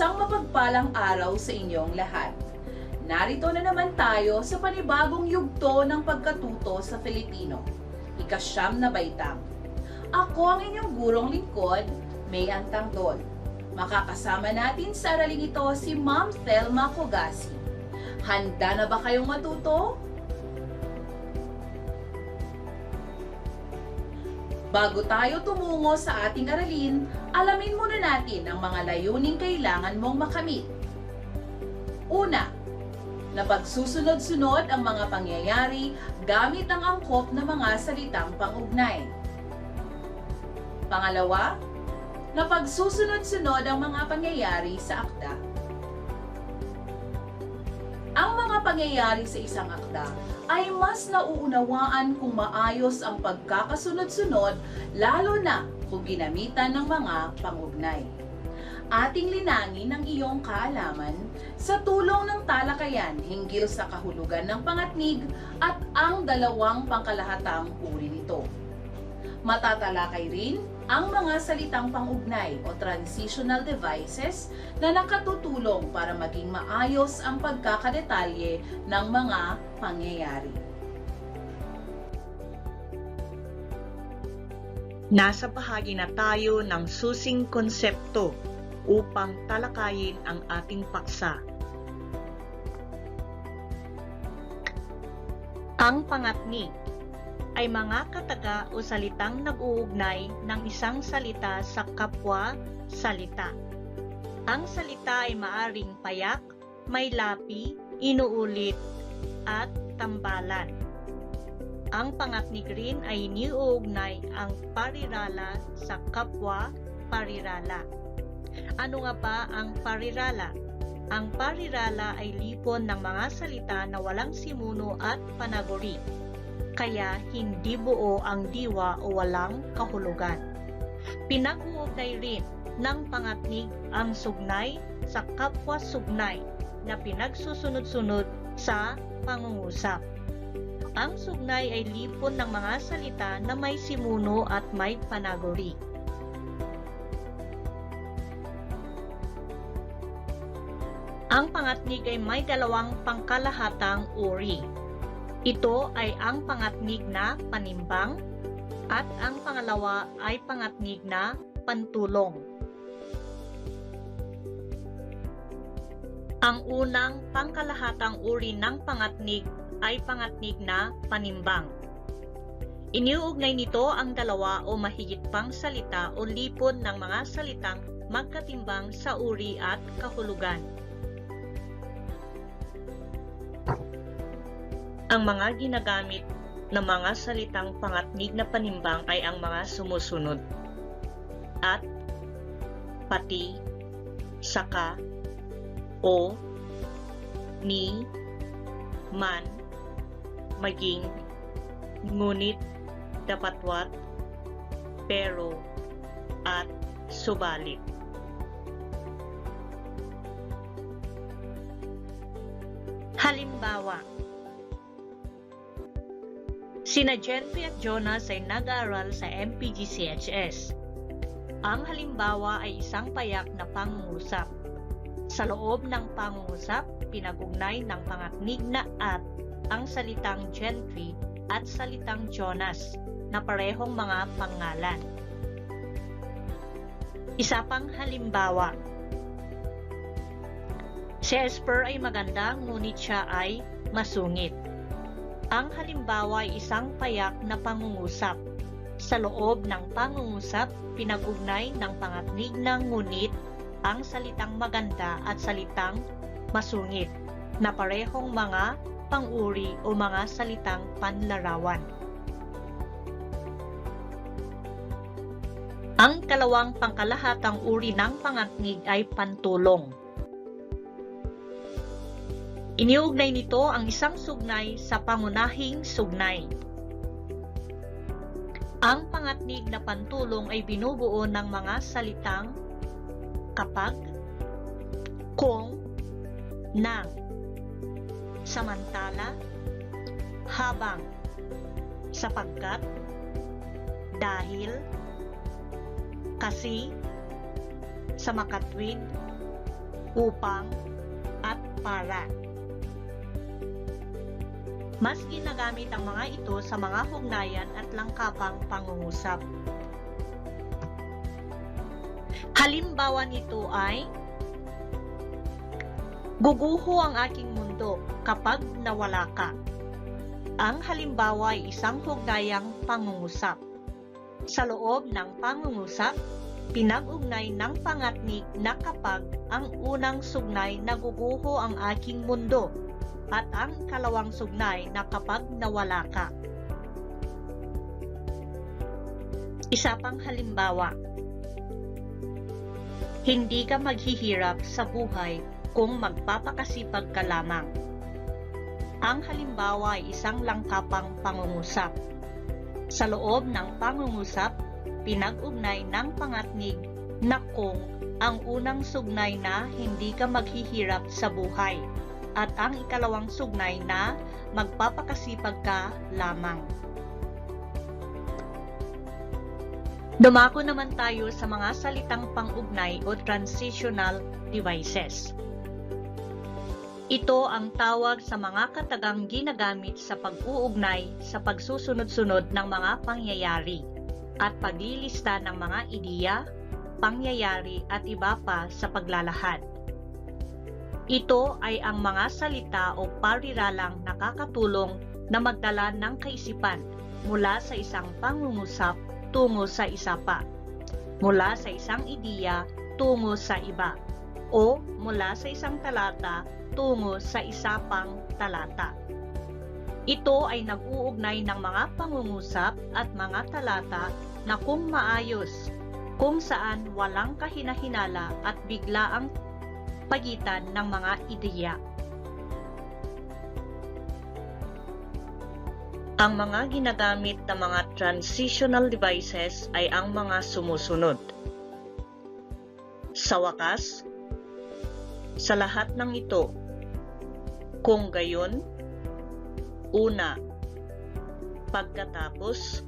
Isang mapagpalang araw sa inyong lahat. Narito na naman tayo sa panibagong yugto ng pagkatuto sa Filipino. Ikasyam na baitang. Ako ang inyong gurong lingkod, May Antangdol. Makakasama natin sa araling ito si Ma'am Thelma Cogasi. Handa na ba kayong matuto? Bago tayo tumungo sa ating aralin, alamin muna natin ang mga layuning kailangan mong makamit. Una, na pagsusunod-sunod ang mga pangyayari gamit ang angkop ng mga salitang pangugnay. Pangalawa, na pagsusunod-sunod ang mga pangyayari sa akda. Pangyayari sa isang akda ay mas nauunawaan kung maayos ang pagkakasunod-sunod lalo na kung ginamitan ng mga pangugnay. Ating linangin ang iyong kaalaman sa tulong ng talakayan hinggil sa kahulugan ng pangatnig at ang dalawang pangkalahatang uri nito. Matatalakay rin ang mga salitang pangugnay o transitional devices na nakatutulong para maging maayos ang pagkakadetalye ng mga pangyayari. Nasa bahagi na tayo ng susing konsepto upang talakayin ang ating paksa. Ang pangatni ay mga kataga o salitang nag-uugnay ng isang salita sa kapwa salita. Ang salita ay maaring payak, may lapi, inuulit, at tambalan. Ang pangatnig rin ay iniuugnay ang parirala sa kapwa parirala. Ano nga ba ang parirala? Ang parirala ay lipon ng mga salita na walang simuno at panaguri. Kaya hindi buo ang diwa o walang kahulugan. Pinag-uugnay rin ng pangatnig ang sugnay sa kapwa sugnay na pinagsusunod-sunod sa pangungusap. Ang sugnay ay lipon ng mga salita na may simuno at may panaguri. Ang pangatnig ay may dalawang pangkalahatang uri. Ito ay ang pangatnig na panimbang at ang pangalawa ay pangatnig na pantulong. Ang unang pangkalahatang uri ng pangatnig ay pangatnig na panimbang. Iniuugnay nito ang dalawa o mahigit pang salita o lipon ng mga salitang magkatimbang sa uri at kahulugan. Ang mga ginagamit na mga salitang pangatnig na panimbang ay ang mga sumusunod. At, pati, saka, o, ni, man, maging, ngunit, dapatwat, pero, at subalit. Halimbawa, Sina Gentry at Jonas ay nag-aaral sa MPGCHS. Ang halimbawa ay isang payak na pangungusap. Sa loob ng pangungusap, pinag-ugnay ng pangatnig na at ang salitang Gentry at salitang Jonas na parehong mga pangalan. Isa pang halimbawa. Si Esper ay maganda ngunit siya ay masungit. Ang halimbawa ay isang payak na pangungusap. Sa loob ng pangungusap, pinag-ugnay ng pangatnig ng ngunit ang salitang maganda at salitang masungit na parehong mga panguri o mga salitang panlarawan. Ang kalawang pangkalahatang uri ng pangatnig ay pantulong. Iniugnay nito ang isang sugnay sa pangunahing sugnay. Ang pangatnig na pantulong ay binubuo ng mga salitang kapag, kung, nang, samantala, habang, sapagkat, dahil, kasi, sa makatwid, upang, at para. Mas ginagamit ang mga ito sa mga hugnayan at langkapang pangungusap. Halimbawa nito ay Guguho ang aking mundo kapag nawala ka. Ang halimbawa ay isang hugnayang pangungusap. Sa loob ng pangungusap, pinag-ugnay ng pangatnik na kapag ang unang sugnay naguguho ang aking mundo at ang ikalawang sugnay na kapag nawala ka. Isa pang halimbawa, hindi ka maghihirap sa buhay kung magpapakasipag ka lamang. Ang halimbawa ay isang langkapang pangungusap. Sa loob ng pangungusap, pinag-ugnay ng pangatnig na kung ang unang sugnay na hindi ka maghihirap sa buhay at ang ikalawang sugnay na magpapakasipag ka lamang. Dumako naman tayo sa mga salitang pang-ugnay o transitional devices. Ito ang tawag sa mga katagang ginagamit sa pag-uugnay sa pagsusunod-sunod ng mga pangyayari at paglilista ng mga ideya, pangyayari at iba pa sa paglalahad. Ito ay ang mga salita o pariralang nakakatulong na magdala ng kaisipan mula sa isang pangungusap tungo sa isa pa, mula sa isang ideya tungo sa iba, o mula sa isang talata tungo sa isa pang talata. Ito ay nag-uugnay ng mga pangungusap at mga talata na kung maayos, kung saan walang kahinahinala at bigla ang pagitan ng mga ideya. Ang mga ginagamit na mga transitional devices ay ang mga sumusunod. Sa wakas, sa lahat ng ito, kung gayon, una, pagkatapos,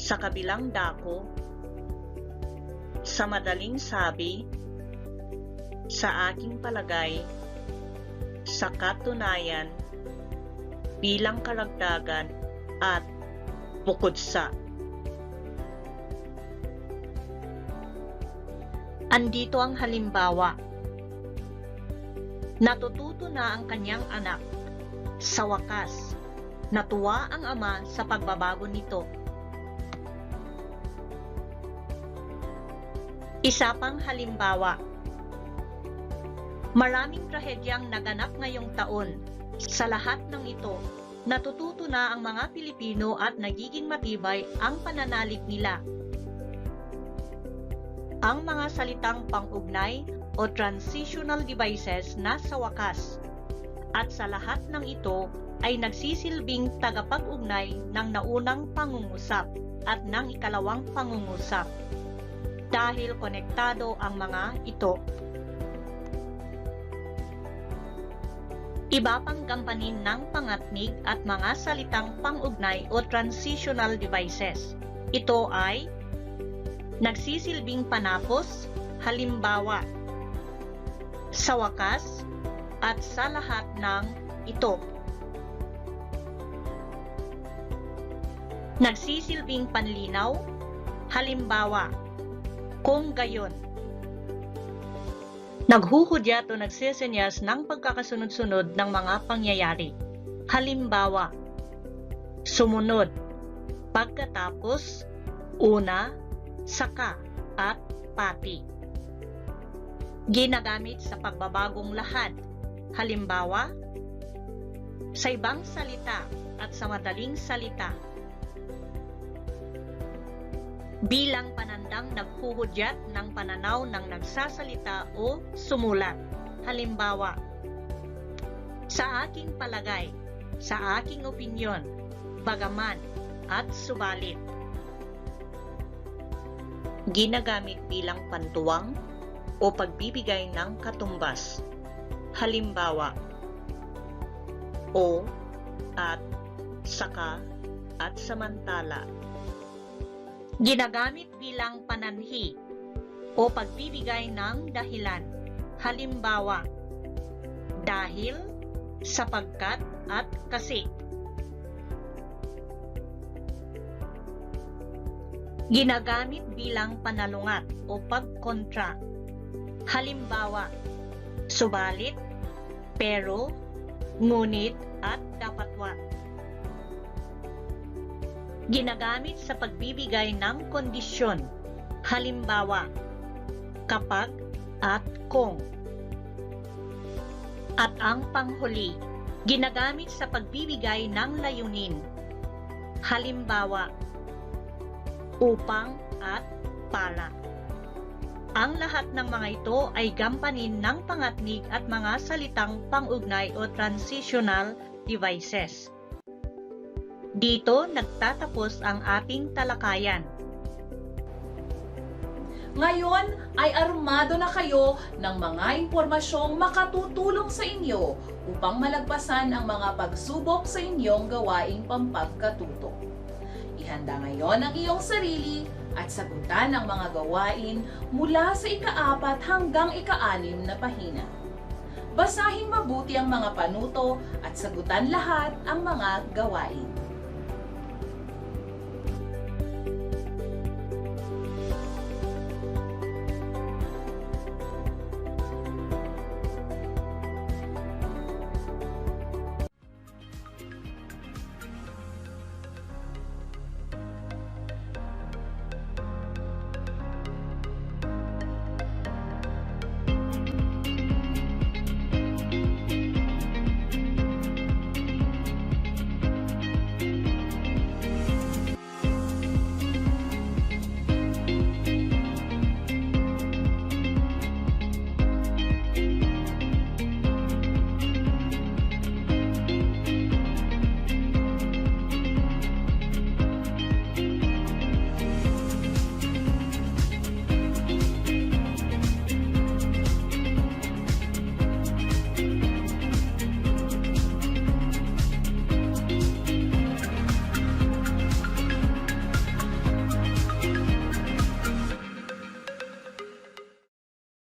sa kabilang dako, sa madaling sabi, sa aking palagay, sa katunayan, bilang karagdagan at bukod sa. Andito ang halimbawa. Natututo na ang kanyang anak. Sa wakas, natuwa ang ama sa pagbabago nito. Isa pang halimbawa. Maraming trahedyang naganap ngayong taon sa lahat ng ito, natututo na ang mga Pilipino at nagiging matibay ang pananalig nila. Ang mga salitang pang-ugnay o transitional devices na sa wakas at sa lahat ng ito ay nagsisilbing tagapag-ugnay ng naunang pangungusap at ng ikalawang pangungusap dahil konektado ang mga ito. Iba pang gampanin ng pangatnig at mga salitang pang-ugnay o transitional devices. Ito ay nagsisilbing panapos, halimbawa, sa wakas, at sa lahat ng ito. Nagsisilbing panlinaw, halimbawa, kung gayon. Naghuhudyat o nagsisenyas ng pagkakasunod-sunod ng mga pangyayari. Halimbawa, sumunod, pagkatapos, una, saka, at pati. Ginagamit sa pagbabagong lahad. Halimbawa, sa ibang salita at sa madaling salita. Bilang panandang naghuhudyat ng pananaw ng nagsasalita o sumulat. Halimbawa, sa aking palagay, sa aking opinyon, bagaman, at subalit. Ginagamit bilang pantuwang o pagbibigay ng katumbas. Halimbawa, o, at, saka, at samantala. Ginagamit bilang pananhi o pagbibigay ng dahilan. Halimbawa, dahil, sapagkat, at kasi. Ginagamit bilang panalungat o pagkontra. Halimbawa, subalit, pero, ngunit, at dapatwa. Ginagamit sa pagbibigay ng kondisyon. Halimbawa, kapag at kung. At ang panghuli, ginagamit sa pagbibigay ng layunin. Halimbawa, upang at para. Ang lahat ng mga ito ay gampanin ng pangatnig at mga salitang pangugnay o transitional devices. Dito nagtatapos ang ating talakayan. Ngayon ay armado na kayo ng mga impormasyong makatutulong sa inyo upang malagpasan ang mga pagsubok sa inyong gawaing pampagkatuto. Ihanda ngayon ang iyong sarili at sagutan ang mga gawain mula sa ikaapat hanggang ikaanim na pahina. Basahin mabuti ang mga panuto at sagutan lahat ang mga gawain.